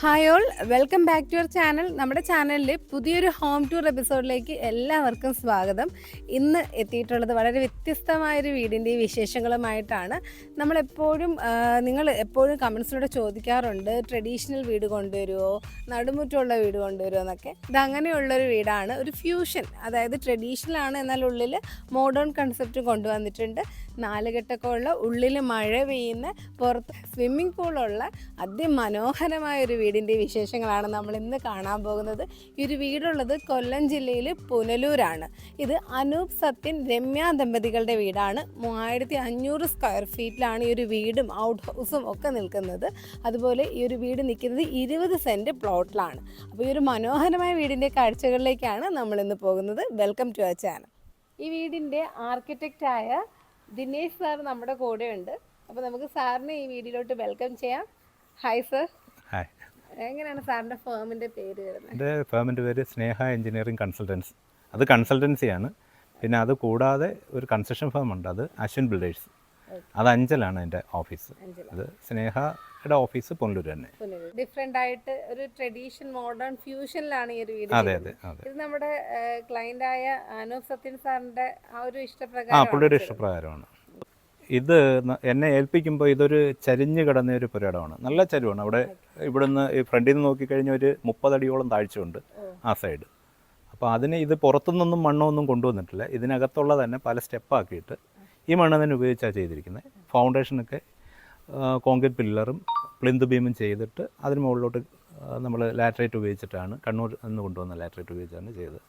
Hi all welcome back to your channel നമ്മുടെ ചാനലിൽ പുതിയൊരു ഹോം ടൂർ എപ്പിസോഡിലേക്ക് എല്ലാവർക്കും സ്വാഗതം. ഇന്ന് എത്തിയിട്ടുള്ളത് വളരെ വ്യത്യസ്തമായൊരു വീടിന്റെ വിശേഷങ്ങളുമായിട്ടാണ്. നമ്മളെപ്പോഴും നിങ്ങൾ എപ്പോഴും കമൻസിലൂടെ ചോദിക്കാറുണ്ട് ട്രഡീഷണൽ വീട് കൊണ്ടുവരുമോ നടുമുറ്റുള്ള വീട് കൊണ്ടുവരുമോ എന്നൊക്കെ. ഇതങ്ങനെയുള്ളൊരു വീടാണ്. ഒരു ഫ്യൂഷൻ അതായത് ട്രഡീഷണൽ ആണ് എന്നാൽ ഉള്ളിൽ മോഡേൺ കൺസെപ്റ്റ് കൊണ്ടുവന്നിട്ടുണ്ട്. നാലുകെട്ടൊക്കെ ഉള്ള ഉള്ളിൽ മഴ പെയ്യുന്ന പുറത്ത് സ്വിമ്മിംഗ് പൂളുള്ള അതിമനോഹരമായ ഒരു വീടിന്റെ വിശേഷങ്ങളാണ് നമ്മൾ ഇന്ന് കാണാൻ പോകുന്നത്. ഈ ഒരു വീടുള്ളത് കൊല്ലം ജില്ലയിൽ പുനലൂരാണ്. ഇത് അനൂപ് സത്യൻ രമ്യ ദമ്പതികളുടെ വീടാണ്. മൂവായിരത്തി അഞ്ഞൂറ് സ്ക്വയർ ഫീറ്റിലാണ് ഈ ഒരു വീടും ഔട്ട് ഹൗസും ഒക്കെ നിൽക്കുന്നത്. അതുപോലെ ഈ ഒരു വീട് നിൽക്കുന്നത് ഇരുപത് സെന്റ് പ്ലോട്ടിലാണ് അപ്പോൾ ഈ ഒരു മനോഹരമായ വീടിന്റെ കാഴ്ചകളിലേക്കാണ് നമ്മൾ ഇന്ന് പോകുന്നത്. വെൽക്കം ടു അവർ ചാനൽ ഈ വീടിന്റെ ആർക്കിടെക്റ്റായ ദിനേശ് സാർ നമ്മുടെ കൂടെ ഉണ്ട് അപ്പോൾ നമുക്ക് സാറിനെ ഈ വീഡിയോയിലോട്ട് വെൽക്കം ചെയ്യാം. ഹായ് സർ ഹായ് എങ്ങനെയാണ് സാറിന്റെ ഫേമിന്റെ പേര് വരുന്നത്? എന്റെ ഫേമിന്റെ പേര് സ്നേഹ എഞ്ചിനീയറിംഗ് കൺസൾട്ടൻസ്. അത് കൺസൾട്ടൻസിയാണ്. പിന്നെ അത് കൂടാതെ ഒരു കൺസ്ട്രക്ഷൻ ഫേം ഉണ്ട്. അത് അശ്വിൻ ബിൽഡേഴ്സ്. അത് അഞ്ചലാണ് എന്റെ ഓഫീസ്. അത് അത് സ്നേഹയുടെ ഓഫീസ് പൊന്നൂർ തന്നെ. ഡിഫറെന്റ് ആയിട്ട് ഒരു ട്രഡീഷൻ മോഡേൺ ഫ്യൂഷനിലാണ് ഈ ഒരു വീട് അതെ അതെ അതെ. ഇത് നമ്മുടെ ക്ലയന്റ് ആയ അനൂപ് സത്യൻ സാറിന്റെ ആ ഒരു ആ ഇഷ്ടപ്രകാരം പുള്ളിയുടെ ഇഷ്ടപ്രകാരമാണ്. ഇത് എന്നെ ഏൽപ്പിക്കുമ്പോൾ ഇതൊരു ചരിഞ്ഞ് കിടന്ന ഒരു പുരടമാണ് നല്ല ചരിവാണ്. അവിടെ ഇവിടുന്ന് ഈ ഫ്രണ്ടിൽ നിന്ന് നോക്കിക്കഴിഞ്ഞാൽ ഒരു മുപ്പതടിയോളം താഴ്ചയുണ്ട് ആ സൈഡ് അപ്പോൾ അതിന് ഇത് പുറത്തുനിന്നൊന്നും മണ്ണൊന്നും കൊണ്ടുവന്നിട്ടില്ല. ഇതിനകത്തുള്ള തന്നെ പല സ്റ്റെപ്പാക്കിയിട്ട് ഈ മണ്ണ് തന്നെ ഉപയോഗിച്ചാണ് ചെയ്തിരിക്കുന്നത് ഫൗണ്ടേഷനൊക്കെ കോൺക്രീറ്റ് പില്ലറും പ്ലിന്ത് ബീമും ചെയ്തിട്ട് അതിന് മുകളിലോട്ട് നമ്മൾ ലാറ്ററേറ്റ് ഉപയോഗിച്ചിട്ടാണ് കണ്ണൂർ നിന്ന് കൊണ്ടുവന്ന ലാറ്ററേറ്റ് ഉപയോഗിച്ചാണ് ചെയ്തത്.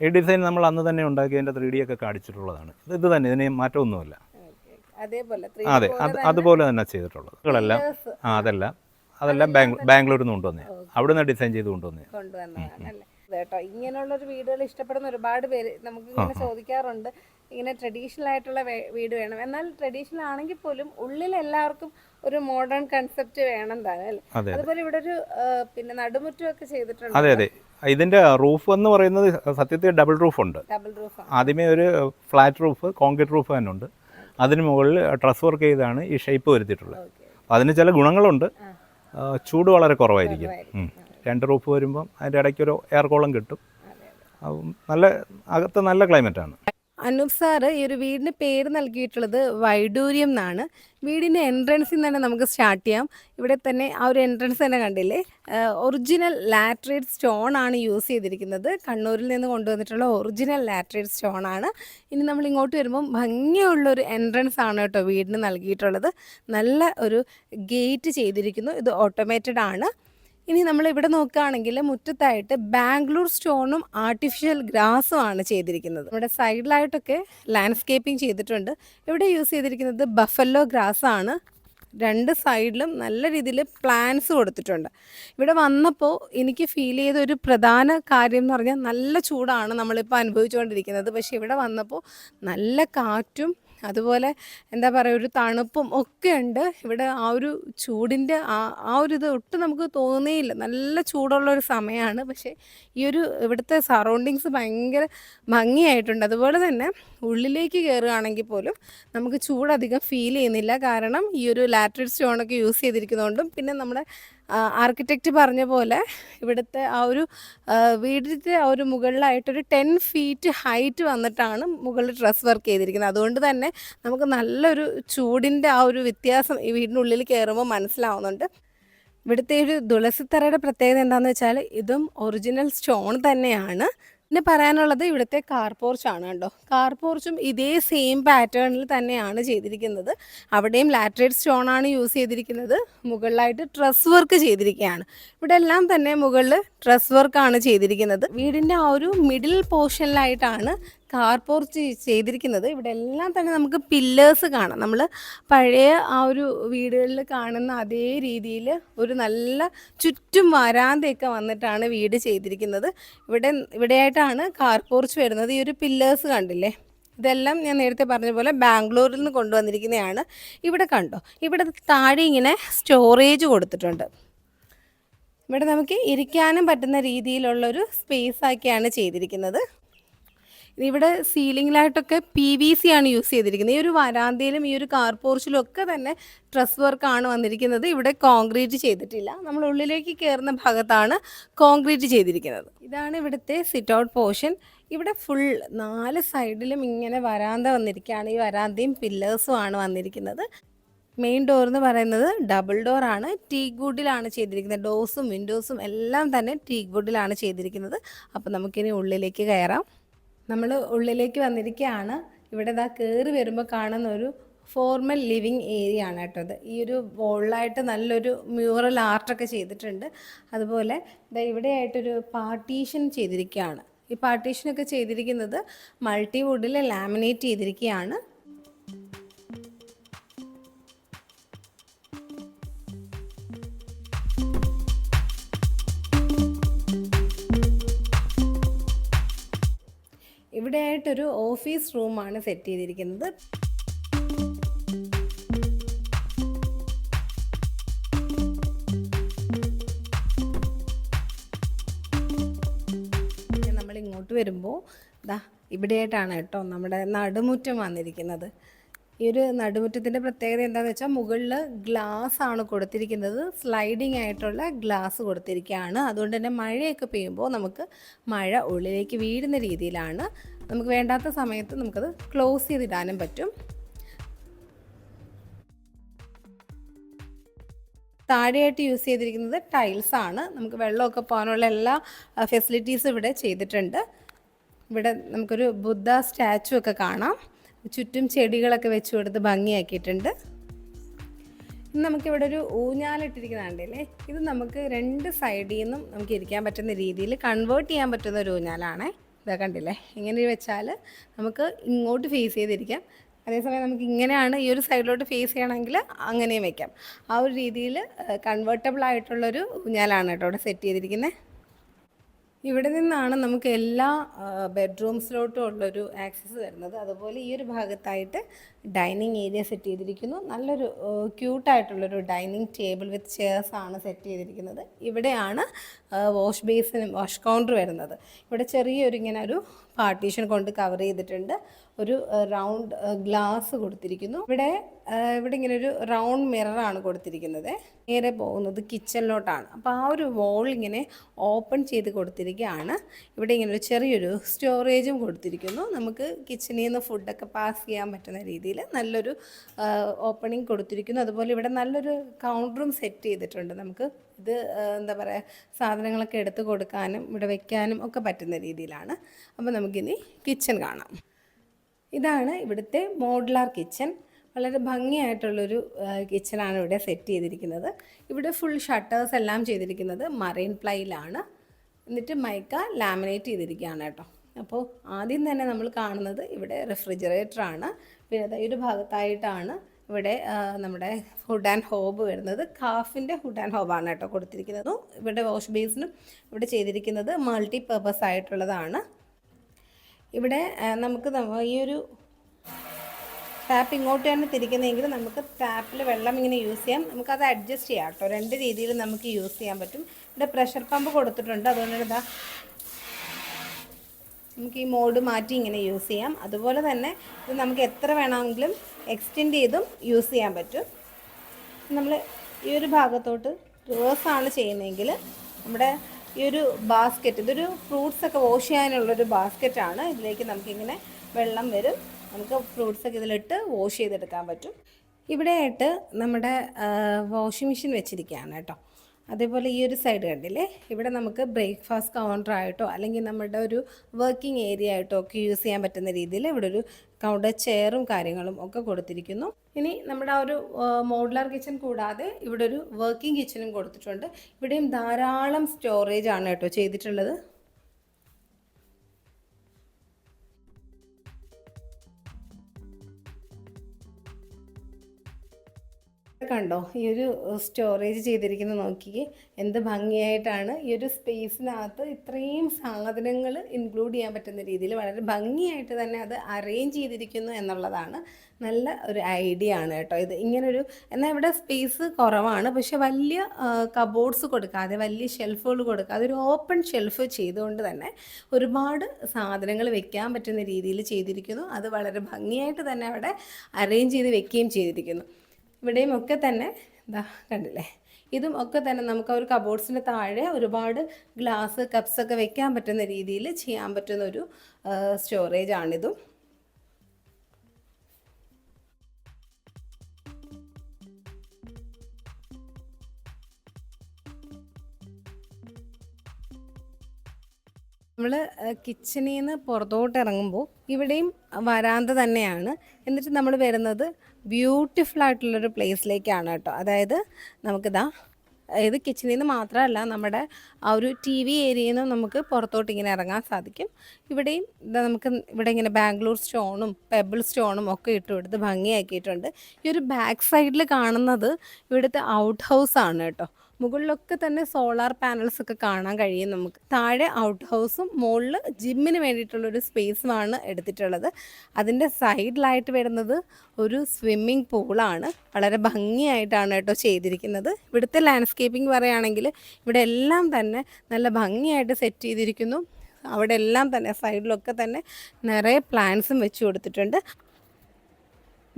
ഈ ഡിസൈൻ നമ്മൾ അന്ന് തന്നെ ഉണ്ടാക്കി അതിന്റെ ത്രീ ഡി ഒക്കെ കാണിച്ചിട്ടുള്ളതാണ്. ഇത് ഇത് തന്നെ ഇതിന് മാറ്റമൊന്നുമില്ല. അതെ അത് അതുപോലെ തന്നെ ചെയ്തിട്ടുള്ളത്. അതെല്ലാം ആ അതെല്ലാം അതെല്ലാം ബാംഗ്ലൂർ ബാംഗ്ലൂരിൽ നിന്ന് കൊണ്ടുവന്നേ അവിടെ നിന്ന് ഡിസൈൻ ചെയ്ത് കൊണ്ടുവന്നേ കേട്ടോ ഇങ്ങനെയുള്ള ഒരു വീടുകൾ ഇഷ്ടപ്പെടുന്ന ഒരുപാട് പേര് നമുക്ക് ഇങ്ങനെ ചോദിക്കാറുണ്ട്. ഇങ്ങനെ ട്രഡീഷണൽ ആയിട്ടുള്ള വീട് വേണം. എന്നാൽ ട്രഡീഷണൽ ആണെങ്കിൽ പോലും ഉള്ളിൽ എല്ലാവർക്കും ഒരു മോഡേൺ കൺസെപ്റ്റ് വേണം താനും അല്ലേ? അതുപോലെ ഇവിടെ ഒരു പിന്നെ നടുമുറ്റം ഒക്കെ ചെയ്തിട്ടുണ്ട്. അതെ അതെ. ഇതിന്റെ റൂഫ് എന്ന് പറയുന്നത് സത്യത്തിൽ ഡബിൾ റൂഫ് ഉണ്ട്. ഡബിൾ റൂഫ് ആദ്യമേ ഒരു ഫ്ലാറ്റ് റൂഫ് കോൺക്രീറ്റ് റൂഫ് തന്നെ ഉണ്ട്. അതിന് മുകളിൽ ഡ്രസ് വർക്ക് ചെയ്താണ് ഈ ഷേപ്പ് വരുത്തിയിട്ടുള്ളത്. അതിന് ചില ഗുണങ്ങളുണ്ട്. ചൂട് വളരെ കുറവായിരിക്കും. രണ്ട് റൂഫ് വരുമ്പം അതിന്റെ ഇടയ്ക്ക് ഒരു എയർ കോളം കിട്ടും. നല്ല അകത്ത് നല്ല ക്ലൈമറ്റാണ് അനൂപ് സാറ് ഈ ഒരു വീടിന് പേര് നൽകിയിട്ടുള്ളത് വൈഡൂര്യം എന്നാണ്. വീടിന്റെ എൻട്രൻസിൽ നിന്ന് തന്നെ നമുക്ക് സ്റ്റാർട്ട് ചെയ്യാം. ഇവിടെ തന്നെ ആ ഒരു എൻട്രൻസ് തന്നെ കണ്ടില്ലേ? ഒറിജിനൽ ലാറ്ററേറ്റ് സ്റ്റോൺ ആണ് യൂസ് ചെയ്തിരിക്കുന്നത്. കണ്ണൂരിൽ നിന്ന് കൊണ്ടുവന്നിട്ടുള്ള ഒറിജിനൽ ലാറ്ററേറ്റ് സ്റ്റോൺ ആണ്. ഇനി നമ്മൾ ഇങ്ങോട്ട് വരുമ്പം ഭംഗിയുള്ള ഒരു എൻട്രൻസ് ആണ് കേട്ടോ വീടിന് നൽകിയിട്ടുള്ളത്. നല്ല ഒരു ഗേറ്റ് ചെയ്തിരിക്കുന്നു. ഇത് ഓട്ടോമേറ്റഡ് ആണ്. ഇനി നമ്മൾ ഇവിടെ നോക്കുകയാണെങ്കിൽ മുറ്റത്തായിട്ട് ബാംഗ്ലൂർ സ്റ്റോണും ആർട്ടിഫിഷ്യൽ ഗ്രാസും ആണ് ചെയ്തിരിക്കുന്നത്. നമ്മുടെ സൈഡിലായിട്ടൊക്കെ ലാൻഡ്സ്കേപ്പിംഗ് ചെയ്തിട്ടുണ്ട്. ഇവിടെ യൂസ് ചെയ്തിരിക്കുന്നത് ബഫല്ലോ ഗ്രാസ് ആണ്. രണ്ട് സൈഡിലും നല്ല രീതിയിൽ പ്ലാൻസ് കൊടുത്തിട്ടുണ്ട്. ഇവിടെ വന്നപ്പോൾ എനിക്ക് ഫീൽ ചെയ്ത ഒരു പ്രധാന കാര്യം എന്ന് പറഞ്ഞാൽ നല്ല ചൂടാണ് നമ്മളിപ്പോൾ അനുഭവിച്ചുകൊണ്ടിരിക്കുന്നത്. പക്ഷേ ഇവിടെ വന്നപ്പോൾ നല്ല കാറ്റും അതുപോലെ എന്താ പറയുക ഒരു തണുപ്പും ഒക്കെ ഉണ്ട്. ഇവിടെ ആ ഒരു ചൂടിന്റെ ആ ആ ഒരു ഇത് ഒട്ടും നമുക്ക് തോന്നിയില്ല. നല്ല ചൂടുള്ള ഒരു സമയമാണ്. പക്ഷേ ഈ ഒരു ഇവിടുത്തെ സറൗണ്ടിങ്സ് ഭയങ്കര ഭംഗിയായിട്ടുണ്ട്. അതുപോലെ തന്നെ ഉള്ളിലേക്ക് കയറുകയാണെങ്കിൽ പോലും നമുക്ക് ചൂടധികം ഫീൽ ചെയ്യുന്നില്ല. കാരണം ഈ ഒരു ലാറ്ററേറ്റ് സ്റ്റോണൊക്കെ യൂസ് ചെയ്തിരിക്കുന്നതുകൊണ്ടും പിന്നെ നമ്മുടെ ആർക്കിടെക്റ്റ് പറഞ്ഞ പോലെ ഇവിടുത്തെ ആ ഒരു വീടിന്റെ ആ ഒരു മുകളിലായിട്ടൊരു ടെൻ ഫീറ്റ് ഹൈറ്റ് വന്നിട്ടാണ് മുകളിൽ ഡ്രസ് വർക്ക് ചെയ്തിരിക്കുന്നത്. അതുകൊണ്ട് തന്നെ നമുക്ക് നല്ലൊരു ചൂടിന്റെ ആ ഒരു വ്യത്യാസം ഈ വീടിനുള്ളിൽ കയറുമ്പോൾ മനസ്സിലാവുന്നുണ്ട്. ഇവിടുത്തെ ഒരു തുളസിത്തറയുടെ പ്രത്യേകത എന്താണെന്ന് വെച്ചാൽ ഇതും ഒറിജിനൽ സ്റ്റോൺ തന്നെയാണ്. പിന്നെ പറയാനുള്ളത് ഇവിടുത്തെ കാർ പോർച്ചാണ് കേട്ടോ. കാർ പോർച്ചും ഇതേ സെയിം പാറ്റേണിൽ തന്നെയാണ് ചെയ്തിരിക്കുന്നത്. അവിടെയും ലാറ്ററേറ്റ് സ്റ്റോണാണ് യൂസ് ചെയ്തിരിക്കുന്നത്. മുകളിലായിട്ട് ട്രസ് വർക്ക് ചെയ്തിരിക്കുകയാണ്. ഇവിടെ എല്ലാം തന്നെ മുകളിൽ ട്രസ് വർക്കാണ് ചെയ്തിരിക്കുന്നത്. വീടിന്റെ ആ ഒരു മിഡിൽ പോർഷനിലായിട്ടാണ് കാർ പോർച്ച് ചെയ്തിരിക്കുന്നത്. ഇവിടെ എല്ലാം തന്നെ നമുക്ക് പില്ലേഴ്സ് കാണാം. നമ്മൾ പഴയ ആ ഒരു വീടുകളിൽ കാണുന്ന അതേ രീതിയിൽ ഒരു നല്ല ചുറ്റും വരാന്തയൊക്കെ വന്നിട്ടാണ് വീട് ചെയ്തിരിക്കുന്നത്. ഇവിടെ ഇവിടെയായിട്ടാണ് കാർ പോർച്ച് വരുന്നത്. ഈ ഒരു പില്ലേഴ്സ് കണ്ടില്ലേ? ഇതെല്ലാം ഞാൻ നേരത്തെ പറഞ്ഞ പോലെ ബാംഗ്ലൂരിൽ നിന്ന് കൊണ്ടുവന്നിരിക്കുന്നതാണ്. ഇവിടെ കണ്ടോ? ഇവിടെ താഴെ ഇങ്ങനെ സ്റ്റോറേജ് കൊടുത്തിട്ടുണ്ട്. ഇവിടെ നമുക്ക് ഇരിക്കാനും പറ്റുന്ന രീതിയിലുള്ളൊരു സ്പേസ് ആക്കിയാണ് ചെയ്തിരിക്കുന്നത്. ഇവിടെ സീലിംഗിലായിട്ടൊക്കെ പി വി സി ആണ് യൂസ് ചെയ്തിരിക്കുന്നത്. ഈ ഒരു വരാന്തയിലും ഈ ഒരു കാർ പോർച്ചിലും ഒക്കെ തന്നെ ട്രസ് വർക്ക് ആണ് വന്നിരിക്കുന്നത്. ഇവിടെ കോൺക്രീറ്റ് ചെയ്തിട്ടില്ല. നമ്മൾ ഉള്ളിലേക്ക് കയറുന്ന ഭാഗത്താണ് കോൺക്രീറ്റ് ചെയ്തിരിക്കുന്നത്. ഇതാണ് ഇവിടുത്തെ സിറ്റ് ഔട്ട് പോർഷൻ ഇവിടെ ഫുൾ നാല് സൈഡിലും ഇങ്ങനെ വരാന്ത വന്നിരിക്കുകയാണ്. ഈ വരാന്തയും പില്ലേഴ്സും ആണ് വന്നിരിക്കുന്നത്. മെയിൻ ഡോർ എന്ന് പറയുന്നത് ഡബിൾ ഡോർ ആണ്. ടീക്ക് വുഡിലാണ് ചെയ്തിരിക്കുന്നത് ഡോസും വിൻഡോസും എല്ലാം തന്നെ ടീക്ക് വുഡിലാണ് ചെയ്തിരിക്കുന്നത്. അപ്പോൾ നമുക്കിനി ഉള്ളിലേക്ക് കയറാം നമ്മൾ ഉള്ളിലേക്ക് വന്നിരിക്കുകയാണ്. ഇവിടെ ഇതാ കയറി വരുമ്പോൾ കാണുന്ന ഒരു ഫോർമൽ ലിവിങ് ഏരിയ ആണ് കേട്ടോ ഇത്. ഈ ഒരു വോളിലായിട്ട് നല്ലൊരു മ്യൂറൽ ആർട്ടൊക്കെ ചെയ്തിട്ടുണ്ട്. അതുപോലെ ദാ ഇവിടെയായിട്ടൊരു പാർട്ടീഷൻ ചെയ്തിരിക്കുകയാണ്. ഈ പാർട്ടീഷനൊക്കെ ചെയ്തിരിക്കുന്നത് മൾട്ടി വുഡിൽ ലാമിനേറ്റ് ചെയ്തിരിക്കുകയാണ്. ഇവിടെയായിട്ടൊരു ഓഫീസ് റൂമാണ് സെറ്റ് ചെയ്തിരിക്കുന്നത്. നമ്മൾ ഇങ്ങോട്ട് വരുമ്പോൾ ദാ ഇവിടെയായിട്ടാണ് കേട്ടോ നമ്മുടെ നടുമുറ്റം വന്നിരിക്കുന്നത്. ഈ ഒരു നടുമുറ്റത്തിന്റെ പ്രത്യേകത എന്താണെന്ന് വെച്ചാൽ മുകളിൽ ഗ്ലാസ് ആണ് കൊടുത്തിരിക്കുന്നത്. സ്ലൈഡിങ് ആയിട്ടുള്ള ഗ്ലാസ് കൊടുത്തിരിക്കുകയാണ്. അതുകൊണ്ട് തന്നെ മഴയൊക്കെ പെയ്യുമ്പോൾ നമുക്ക് മഴ ഉള്ളിലേക്ക് വീഴുന്ന രീതിയിലാണ്. നമുക്ക് വേണ്ടാത്ത സമയത്ത് നമുക്കത് ക്ലോസ് ചെയ്തിടാനും പറ്റും. താഴെയായിട്ട് യൂസ് ചെയ്തിരിക്കുന്നത് ടൈൽസ് ആണ്. നമുക്ക് വെള്ളമൊക്കെ പോകാനുള്ള എല്ലാ ഫെസിലിറ്റീസും ഇവിടെ ചെയ്തിട്ടുണ്ട്. ഇവിടെ നമുക്കൊരു ബുദ്ധ സ്റ്റാച്ചു ഒക്കെ കാണാം. ചുറ്റും ചെടികളൊക്കെ വെച്ച് കൊടുത്ത് ഭംഗിയാക്കിയിട്ടുണ്ട്. നമുക്കിവിടെ ഒരു ഊഞ്ഞാലിട്ടിരിക്കുന്ന കണ്ടില്ലേ? ഇത് നമുക്ക് രണ്ട് സൈഡിൽ നിന്നും നമുക്ക് ഇരിക്കാൻ പറ്റുന്ന രീതിയിൽ കൺവേർട്ട് ചെയ്യാൻ പറ്റുന്ന ഒരു ഊഞ്ഞാലാണ്. ഇതാ കണ്ടില്ലേ? ഇങ്ങനെ വെച്ചാൽ നമുക്ക് ഇങ്ങോട്ട് ഫേസ് ചെയ്തിരിക്കാം. അതേസമയം നമുക്ക് ഇങ്ങനെയാണ് ഈ ഒരു സൈഡിലോട്ട് ഫേസ് ചെയ്യണമെങ്കിൽ അങ്ങനെയും വെക്കാം. ആ ഒരു രീതിയിൽ കൺവേർട്ടബിൾ ആയിട്ടുള്ളൊരു ഊഞ്ഞാലാണ് കേട്ടോ ഇവിടെ സെറ്റ് ചെയ്തിരിക്കുന്നത് ഇവിടെ നിന്നാണ് നമുക്ക് എല്ലാ ബെഡ്റൂംസിലോട്ടും ഉള്ളൊരു ആക്സസ് വരുന്നത്. അതുപോലെ ഈ ഒരു ഭാഗത്തായിട്ട് ഡൈനിങ് ഏരിയ സെറ്റ് ചെയ്തിരിക്കുന്നു. നല്ലൊരു ക്യൂട്ടായിട്ടുള്ളൊരു ഡൈനിങ് ടേബിൾ വിത്ത് ചെയർസ് ആണ് സെറ്റ് ചെയ്തിരിക്കുന്നത്. ഇവിടെയാണ് വാഷ് ബേസിനും വാഷ് കൗണ്ടർ വരുന്നത്. ഇവിടെ ചെറിയൊരു ഇങ്ങനെ ഒരു പാർട്ടീഷൻ കൊണ്ട് കവർ ചെയ്തിട്ടുണ്ട്. ഒരു റൗണ്ട് ഗ്ലാസ് കൊടുത്തിരിക്കുന്നു. ഇവിടെ ഇവിടെ ഇങ്ങനെ ഒരു റൗണ്ട് മിററാണ് കൊടുത്തിരിക്കുന്നത്. നേരെ പോകുന്നത് കിച്ചണിലോട്ടാണ് അപ്പോൾ ആ ഒരു വോൾ ഇങ്ങനെ ഓപ്പൺ ചെയ്ത് കൊടുത്തിരിക്കുകയാണ്. ഇവിടെ ഇങ്ങനെ ഒരു ചെറിയൊരു സ്റ്റോറേജും കൊടുത്തിരിക്കുന്നു. നമുക്ക് കിച്ചണിൽ നിന്ന് ഫുഡൊക്കെ പാസ് ചെയ്യാൻ പറ്റുന്ന രീതിയിൽ നല്ലൊരു ഓപ്പണിംഗ് കൊടുത്തിരിക്കുന്നു. അതുപോലെ ഇവിടെ നല്ലൊരു കൗണ്ടറും സെറ്റ് ചെയ്തിട്ടുണ്ട്. നമുക്ക് ഇത് എന്താ പറയുക സാധനങ്ങളൊക്കെ എടുത്ത് കൊടുക്കാനും ഇവിടെ വെക്കാനും ഒക്കെ പറ്റുന്ന രീതിയിലാണ്. അപ്പോൾ നമുക്കിനി കിച്ചൺ കാണാം. ഇതാണ് ഇവിടുത്തെ മോഡുലാർ കിച്ചൺ വളരെ ഭംഗിയായിട്ടുള്ളൊരു കിച്ചണാണ് ഇവിടെ സെറ്റ് ചെയ്തിരിക്കുന്നത്. ഇവിടെ ഫുൾ ഷട്ടേഴ്സ് എല്ലാം ചെയ്തിരിക്കുന്നത് മറൈൻ പ്ലൈയിലാണ് എന്നിട്ട് മൈക്ക ലാമിനേറ്റ് ചെയ്തിരിക്കുകയാണ് കേട്ടോ. അപ്പോൾ ആദ്യം തന്നെ നമ്മൾ കാണുന്നത് ഇവിടെ റെഫ്രിജറേറ്ററാണ് പിന്നെ ഈ ഒരു ഭാഗത്തായിട്ടാണ് ഇവിടെ നമ്മുടെ ഹുഡ് ആൻഡ് ഹോബ് വരുന്നത് കാഫിന്റെ ഹുഡ് ആൻഡ് ഹോബാണ് കേട്ടോ കൊടുത്തിരിക്കുന്നത്. ഇവിടെ വാഷ് ബേസിനും ഇവിടെ ചെയ്തിരിക്കുന്നത് മൾട്ടി പർപ്പസ് ആയിട്ടുള്ളതാണ്. ഇവിടെ നമുക്ക് ഈ ഒരു ടാപ്പ് ഇങ്ങോട്ട് തന്നെ തിരിക്കുന്നതെങ്കിൽ നമുക്ക് ടാപ്പിൽ വെള്ളം ഇങ്ങനെ യൂസ് ചെയ്യാം. നമുക്കത് അഡ്ജസ്റ്റ് ചെയ്യാം കേട്ടോ. രണ്ട് രീതിയിൽ നമുക്ക് യൂസ് ചെയ്യാൻ പറ്റും. ഇവിടെ പ്രഷർ പമ്പ് കൊടുത്തിട്ടുണ്ട്. അതുകൊണ്ട് ഇതാ നമുക്ക് ഈ മോഡ് മാറ്റി ഇങ്ങനെ യൂസ് ചെയ്യാം. അതുപോലെ തന്നെ ഇത് നമുക്ക് എത്ര വേണമെങ്കിലും എക്സ്റ്റെൻഡ് ചെയ്തും യൂസ് ചെയ്യാൻ പറ്റും. നമ്മൾ ഈ ഒരു ഭാഗത്തോട്ട് റിവേഴ്സാണ് ചെയ്യുന്നതെങ്കിൽ നമ്മുടെ ഈ ഒരു ബാസ്ക്കറ്റ് ഇതൊരു ഫ്രൂട്ട്സ് ഒക്കെ വാഷ് ചെയ്യാനുള്ളൊരു ബാസ്ക്കറ്റാണ് ഇതിലേക്ക് നമുക്കിങ്ങനെ വെള്ളം വരും. നമുക്ക് ഫ്രൂട്ട്സ് ഒക്കെ ഇതിലിട്ട് വാഷ് ചെയ്തെടുക്കാൻ പറ്റും. ഇവിടെയായിട്ട് നമ്മുടെ വാഷിംഗ് മെഷീൻ വെച്ചിരിക്കുകയാണ് കേട്ടോ. അതേപോലെ ഈ ഒരു സൈഡ് കണ്ടില്ലേ? ഇവിടെ നമുക്ക് ബ്രേക്ക്ഫാസ്റ്റ് കൗണ്ടർ ആയിട്ടോ അല്ലെങ്കിൽ നമ്മുടെ ഒരു വർക്കിംഗ് ഏരിയ ആയിട്ടോ ഒക്കെ യൂസ് ചെയ്യാൻ പറ്റുന്ന രീതിയിൽ ഇവിടെ ഒരു കൗണ്ടർ ചെയറും കാര്യങ്ങളും ഒക്കെ കൊടുത്തിരിക്കുന്നു. ഇനി നമ്മുടെ ആ ഒരു മോഡുലാർ കിച്ചൺ കൂടാതെ ഇവിടെ ഒരു വർക്കിംഗ് കിച്ചണും കൊടുത്തിട്ടുണ്ട്. ഇവിടെയും ധാരാളം സ്റ്റോറേജ് ആണ് കേട്ടോ ചെയ്തിട്ടുള്ളത്. കണ്ടോ? ഈ ഒരു സ്റ്റോറേജ് ചെയ്തിരിക്കുന്നത് നോക്കി. എന്ത് ഭംഗിയായിട്ടാണ് ഈ ഒരു സ്പേസിനകത്ത് ഇത്രയും സാധനങ്ങൾ ഇൻക്ലൂഡ് ചെയ്യാൻ പറ്റുന്ന രീതിയിൽ വളരെ ഭംഗിയായിട്ട് തന്നെ അത് അറേഞ്ച് ചെയ്തിരിക്കുന്നു എന്നുള്ളതാണ് നല്ല ഒരു ഐഡിയ ആണ് കേട്ടോ ഇത്. ഇങ്ങനൊരു എന്നാൽ ഇവിടെ സ്പേസ് കുറവാണ്. പക്ഷെ വലിയ കബോർഡ്സ് കൊടുക്കാതെ വലിയ ഷെൽഫുകൾ കൊടുക്കാതെ ഒരു ഓപ്പൺ ഷെൽഫ് ചെയ്തുകൊണ്ട് തന്നെ ഒരുപാട് സാധനങ്ങൾ വെക്കാൻ പറ്റുന്ന രീതിയിൽ ചെയ്തിരിക്കുന്നു. അത് വളരെ ഭംഗിയായിട്ട് തന്നെ അവിടെ അറേഞ്ച് ചെയ്ത് വെക്കുകയും ചെയ്തിരിക്കുന്നു. ഇവിടെയും ഒക്കെ തന്നെ ഇതാ കണ്ടില്ലേ? ഇതും ഒക്കെ തന്നെ നമുക്ക് ഒരു കബോർഡ്സിന്റെ താഴെ ഒരുപാട് ഗ്ലാസ് കപ്സ് ഒക്കെ വെക്കാൻ പറ്റുന്ന രീതിയിൽ ചെയ്യാൻ പറ്റുന്ന ഒരു സ്റ്റോറേജ് നമ്മൾ കിച്ചണിൽ നിന്ന് പുറത്തോട്ട് ഇറങ്ങുമ്പോൾ ഇവിടെയും വരാന്ത തന്നെയാണ്. എന്നിട്ട് നമ്മൾ വരുന്നത് ബ്യൂട്ടിഫുൾ ആയിട്ടുള്ളൊരു പ്ലേസിലേക്കാണ് കേട്ടോ. അതായത് നമുക്കിതാ ഇത് കിച്ചണിൽ നിന്ന് മാത്രമല്ല നമ്മുടെ ആ ഒരു ടി വി ഏരിയയിൽ നിന്നും നമുക്ക് പുറത്തോട്ട് ഇങ്ങനെ ഇറങ്ങാൻ സാധിക്കും. ഇവിടെയും നമുക്ക് ഇവിടെ ഇങ്ങനെ ബാംഗ്ലൂർ സ്റ്റോണും പെബിൾ സ്റ്റോണും ഒക്കെ ഇട്ട് കൊടുത്ത് ഭംഗിയാക്കിയിട്ടുണ്ട്. ഈ ഒരു ബാക്ക് സൈഡിൽ കാണുന്നത് ഇവിടുത്തെ ഔട്ട് ഹൗസ് ആണ് കേട്ടോ. മുകളിലൊക്കെ തന്നെ സോളാർ പാനൽസ് ഒക്കെ കാണാൻ കഴിയും നമുക്ക്. താഴെ ഔട്ട് ഹൗസും മുകളിൽ ജിമ്മിന് വേണ്ടിയിട്ടുള്ളൊരു സ്പേസുമാണ് എടുത്തിട്ടുള്ളത്. അതിന്റെ സൈഡിലായിട്ട് വരുന്നത് ഒരു സ്വിമ്മിംഗ് പൂളാണ് വളരെ ഭംഗിയായിട്ടാണ് കേട്ടോ ചെയ്തിരിക്കുന്നത്. ഇവിടുത്തെ ലാൻഡ്സ്കേപ്പിംഗ് പറയുകയാണെങ്കിൽ ഇവിടെ എല്ലാം തന്നെ നല്ല ഭംഗിയായിട്ട് സെറ്റ് ചെയ്തിരിക്കുന്നു. അവിടെ എല്ലാം തന്നെ സൈഡിലൊക്കെ തന്നെ നിറയെ പ്ലാന്റ്സും വെച്ച് കൊടുത്തിട്ടുണ്ട്.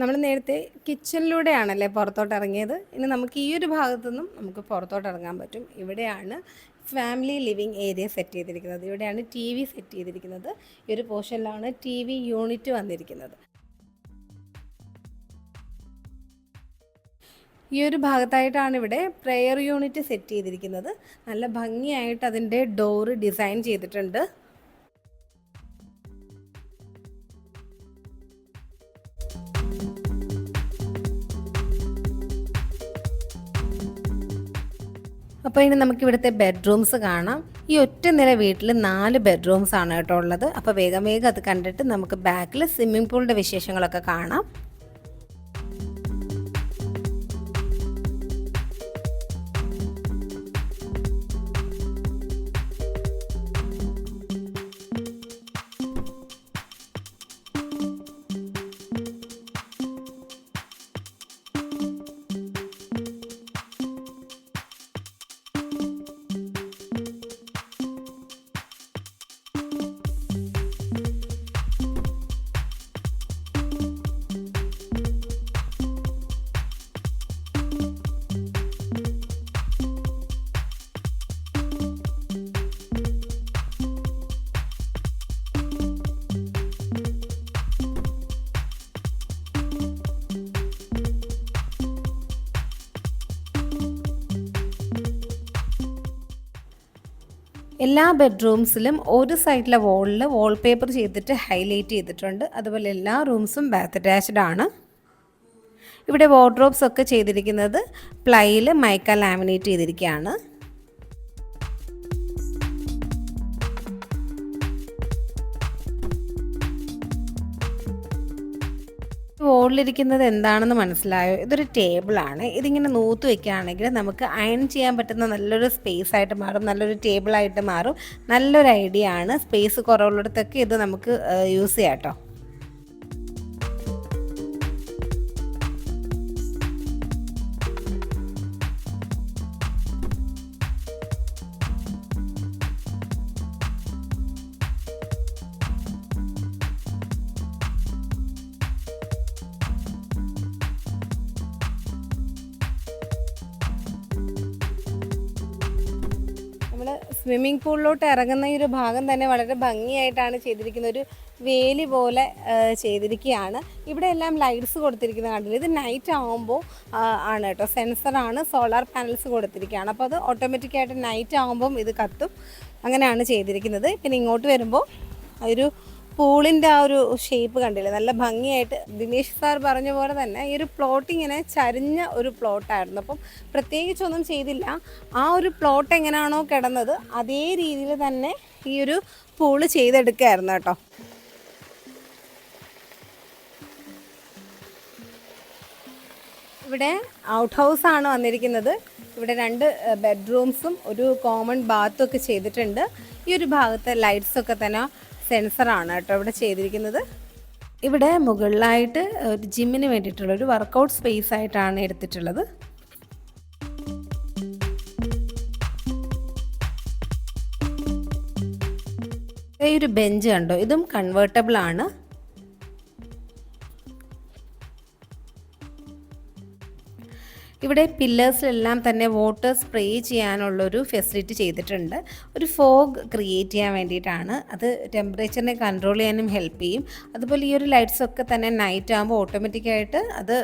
നമ്മൾ നേരത്തെ കിച്ചണിലൂടെയാണല്ലേ പുറത്തോട്ട് ഇറങ്ങിയത് ഇനി നമുക്ക് ഈ ഒരു ഭാഗത്തു നിന്നും നമുക്ക് പുറത്തോട്ട് ഇറങ്ങാൻ പറ്റും. ഇവിടെയാണ് ഫാമിലി ലിവിങ് ഏരിയ സെറ്റ് ചെയ്തിരിക്കുന്നത്. ഇവിടെയാണ് ടി വി സെറ്റ് ചെയ്തിരിക്കുന്നത്. ഈ ഒരു പോർഷനിലാണ് ടി വി യൂണിറ്റ് വന്നിരിക്കുന്നത്. ഈ ഒരു ഭാഗത്തായിട്ടാണ് ഇവിടെ പ്രെയർ യൂണിറ്റ് സെറ്റ് ചെയ്തിരിക്കുന്നത്. നല്ല ഭംഗിയായിട്ട് അതിന്റെ ഡോറ് ഡിസൈൻ ചെയ്തിട്ടുണ്ട്. അപ്പോൾ ഇനി നമുക്ക് ഇവിടുത്തെ ബെഡ്റൂംസ് കാണാം. ഈ ഒറ്റ നില വീട്ടിൽ നാല് ബെഡ്റൂംസ് ആണ് കേട്ടോ ഉള്ളത്. അപ്പോൾ വേഗം വേഗം അത് കണ്ടിട്ട് നമുക്ക് ബാക്കിൽ സ്വിമ്മിംഗ് പൂളിന്റെ വിശേഷങ്ങളൊക്കെ കാണാം. എല്ലാ ബെഡ്റൂംസിലും ഒരു സൈഡിലെ വോളിൽ വാൾപേപ്പർ ചെയ്തിട്ട് ഹൈലൈറ്റ് ചെയ്തിട്ടുണ്ട്. അതുപോലെ എല്ലാ റൂംസും ബാത്ത് അറ്റാച്ച്ഡ് ആണ്. ഇവിടെ വാർഡ്രോബ്സ് ഒക്കെ ചെയ്തിരിക്കുന്നത് പ്ലൈയിൽ മൈക്ക ലാമിനേറ്റ് ചെയ്തിരിക്കുകയാണ്. വോളിലിരിക്കുന്നത് എന്താണെന്ന് മനസ്സിലായോ? ഇതൊരു ടേബിൾ ആണ്. ഇതിങ്ങനെ നൂത്ത് വെക്കുകയാണെങ്കിൽ നമുക്ക് അയൺ ചെയ്യാൻ പറ്റുന്ന നല്ലൊരു സ്പേസ് ആയിട്ട് മാറും. നല്ലൊരു ടേബിളായിട്ട് മാറും. നല്ലൊരു ഐഡിയ ആണ്. സ്പേസ് കുറവുള്ളിടത്തൊക്കെ ഇത് നമുക്ക് യൂസ് ചെയ്യാം കേട്ടോ സ്വിമ്മിംഗ് പൂളിലോട്ട് ഇറങ്ങുന്ന ഈ ഒരു ഭാഗം തന്നെ വളരെ ഭംഗിയായിട്ടാണ് ചെയ്തിരിക്കുന്നത് ഒരു വേലി പോലെ ചെയ്തിരിക്കുകയാണ്. ഇവിടെ എല്ലാം ലൈറ്റ്സ് കൊടുത്തിരിക്കുന്ന കണ്ടില്ല? ഇത് നൈറ്റ് ആകുമ്പോൾ ആണ് കേട്ടോ. സെൻസറാണ് സോളാർ പാനൽസ് കൊടുത്തിരിക്കുകയാണ്. അപ്പോൾ അത് ഓട്ടോമാറ്റിക്കായിട്ട് നൈറ്റ് ആകുമ്പം ഇത് കത്തും. അങ്ങനെയാണ് ചെയ്തിരിക്കുന്നത്. പിന്നെ ഇങ്ങോട്ട് വരുമ്പോൾ ഒരു പൂളിന്റെ ആ ഒരു ഷേപ്പ് കണ്ടില്ലേ? നല്ല ഭംഗിയായിട്ട് ദിനേശ് സാർ പറഞ്ഞ പോലെ തന്നെ ഈ ഒരു പ്ലോട്ട് ഇങ്ങനെ ചരിഞ്ഞ ഒരു പ്ലോട്ടായിരുന്നു അപ്പം പ്രത്യേകിച്ചൊന്നും ചെയ്തില്ല. ആ ഒരു പ്ലോട്ട് എങ്ങനെയാണോ കിടന്നത് അതേ രീതിയിൽ തന്നെ ഈ ഒരു പൂൾ ചെയ്തെടുക്കുകയായിരുന്നു കേട്ടോ. ഇവിടെ ഔട്ട് ഹൗസ് ആണ് വന്നിരിക്കുന്നത്. ഇവിടെ രണ്ട് ബെഡ്റൂംസും ഒരു കോമൺ ബാത്തും ഒക്കെ ചെയ്തിട്ടുണ്ട്. ഈ ഒരു ഭാഗത്തെ ലൈറ്റ്സ് ഒക്കെ തന്നെ സെൻസറാണ് കേട്ടോ ഇവിടെ ചെയ്തിരിക്കുന്നത്. ഇവിടെ മുകളിലായിട്ട് ഒരു ജിമ്മിന് വേണ്ടിയിട്ടുള്ള ഒരു വർക്കൗട്ട് സ്പേസ് ആയിട്ടാണ് എടുത്തിട്ടുള്ളത്. ഈ ഒരു ബെഞ്ച് കണ്ടോ? ഇതും കൺവേർട്ടബിൾ ആണ്. ഇവിടെ പില്ലേഴ്സിലെല്ലാം തന്നെ വാട്ടർ സ്പ്രേ ചെയ്യാനുള്ളൊരു ഫെസിലിറ്റി ചെയ്തിട്ടുണ്ട്. ഒരു ഫോഗ് ക്രിയേറ്റ് ചെയ്യാൻ വേണ്ടിയിട്ടാണ്. അത് ടെമ്പറേച്ചറിനെ കൺട്രോൾ ചെയ്യാനും ഹെൽപ്പ് ചെയ്യും. അതുപോലെ ഈ ഒരു ലൈറ്റ്സ് ഒക്കെ തന്നെ നൈറ്റ് ആകുമ്പോൾ ഓട്ടോമാറ്റിക്കായിട്ട് അത്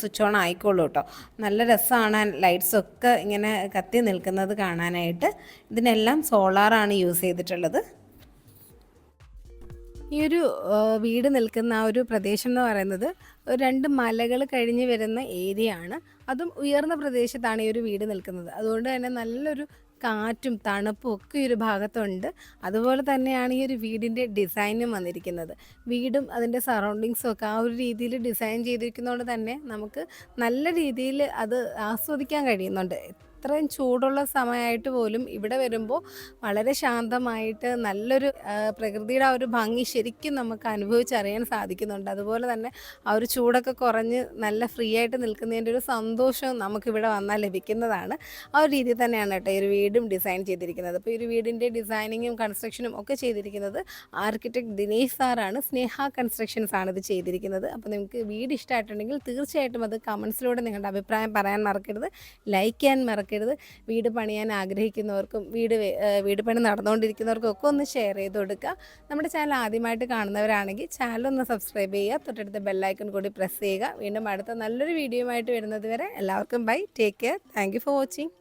സ്വിച്ച് ഓൺ ആയിക്കോളൂ കേട്ടോ. നല്ല രസമാണ് ലൈറ്റ്സ് ഒക്കെ ഇങ്ങനെ കത്തി നിൽക്കുന്നത് കാണാനായിട്ട്. ഇതിനെല്ലാം സോളാറാണ് യൂസ് ചെയ്തിട്ടുള്ളത്. ഈ ഒരു വീട് നിൽക്കുന്ന ആ ഒരു പ്രദേശം എന്ന് പറയുന്നത് രണ്ട് മലകൾ കഴിഞ്ഞ് വരുന്ന ഏരിയ ആണ്. അതും ഉയർന്ന പ്രദേശത്താണ് ഈ ഒരു വീട് നിൽക്കുന്നത്. അതുകൊണ്ട് തന്നെ നല്ലൊരു കാറ്റും തണുപ്പും ഒക്കെ ഈ ഒരു ഭാഗത്തുണ്ട്. അതുപോലെ തന്നെയാണ് ഈ ഒരു വീടിന്റെ ഡിസൈനും വന്നിരിക്കുന്നത്. വീടും അതിന്റെ സറൗണ്ടിങ്സും ഒക്കെ ആ ഒരു രീതിയിൽ ഡിസൈൻ ചെയ്തിരിക്കുന്നതുകൊണ്ട് തന്നെ നമുക്ക് നല്ല രീതിയിൽ അത് ആസ്വദിക്കാൻ കഴിയുന്നുണ്ട്. ഇത്രയും ചൂടുള്ള സമയമായിട്ട് പോലും ഇവിടെ വരുമ്പോൾ വളരെ ശാന്തമായിട്ട് നല്ലൊരു പ്രകൃതിയുടെ ആ ഒരു ഭംഗി ശരിക്കും നമുക്ക് അനുഭവിച്ചറിയാൻ സാധിക്കുന്നുണ്ട്. അതുപോലെ തന്നെ ആ ഒരു ചൂടൊക്കെ കുറഞ്ഞ് നല്ല ഫ്രീ ആയിട്ട് നിൽക്കുന്നതിന്റെ ഒരു സന്തോഷവും നമുക്കിവിടെ വന്നാൽ ലഭിക്കുന്നതാണ്. ആ ഒരു രീതിയിൽ തന്നെയാണ് കേട്ടോ ഈ ഒരു വീടും ഡിസൈൻ ചെയ്തിരിക്കുന്നത്. അപ്പോൾ ഈ ഒരു വീടിന്റെ ഡിസൈനിങ്ങും കൺസ്ട്രക്ഷനും ഒക്കെ ചെയ്തിരിക്കുന്നത് ആർക്കിടെക്ട് ദിനേശ് സാറാണ്. സ്നേഹ കൺസ്ട്രക്ഷൻസ് ആണ് ഇത് ചെയ്തിരിക്കുന്നത്. അപ്പോൾ നിങ്ങൾക്ക് വീട് ഇഷ്ടമായിട്ടുണ്ടെങ്കിൽ തീർച്ചയായിട്ടും അത് കമൻസിലൂടെ നിങ്ങളുടെ അഭിപ്രായം പറയാൻ മറക്കരുത്. ലൈക്ക് ചെയ്യാൻ മറക്കരുത്. വീട് പണിയാൻ ആഗ്രഹിക്കുന്നവർക്കും വീട് വീട് പണി നടന്നുകൊണ്ടിരിക്കുന്നവർക്കും ഒക്കെ ഒന്ന് ഷെയർ ചെയ്ത് കൊടുക്കുക. നമ്മുടെ ചാനൽ ആദ്യമായിട്ട് കാണുന്നവരാണെങ്കിൽ ചാനൽ ഒന്ന് സബ്സ്ക്രൈബ് ചെയ്യുക. തൊട്ടടുത്ത ബെല്ലൈക്കൺ കൂടി പ്രസ് ചെയ്യുക. വീണ്ടും അടുത്ത നല്ലൊരു വീഡിയോയുമായിട്ട് വരുന്നത് വരെ എല്ലാവർക്കും bye take care thank for watching